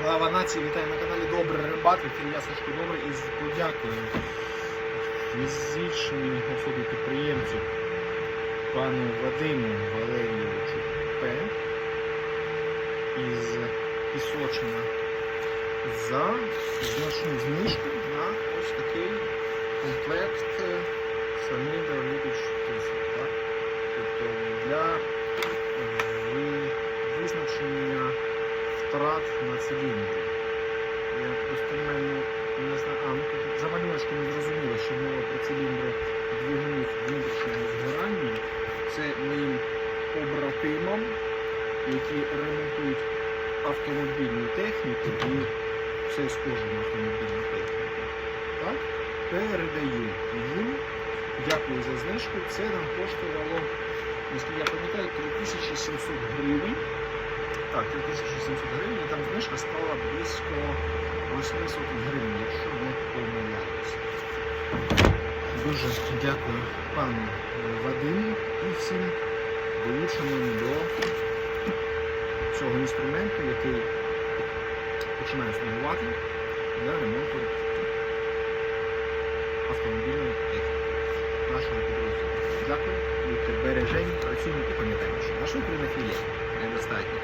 Слава нації, вітаю на каналі Добрий Рибак, я Сашко Добрий і з подякою фізичній особі підприємцю пану Вадиму Валерійовичу П. із Пісочина за значну знижку на ось такий комплект Саміда Лідич Так? Тобто для ви- визначення втрат на циліндрі. Я просто мене не знаю. А, ну тут за малюночки не зрозуміло, що мова про циліндри двигунів внутрішнього згорання. Це моїм побратимам, які ремонтують автомобільну техніку і все схоже на автомобільну техніку. Так? Передаю їм. Дякую за знижку. Це нам коштувало, наскільки я пам'ятаю, 3700 гривень. Так, 3700 гривень, і там знижка стала близько 800 гривень, якщо не помиляюся. Дуже дякую пану е, Вадиму і всім долученим до цього інструменту, який починає слугувати для ремонту автомобільної нашого підрозділу. Дякую, будьте бережені, працюємо і пам'ятаємо, що наша Україна є недостатньо.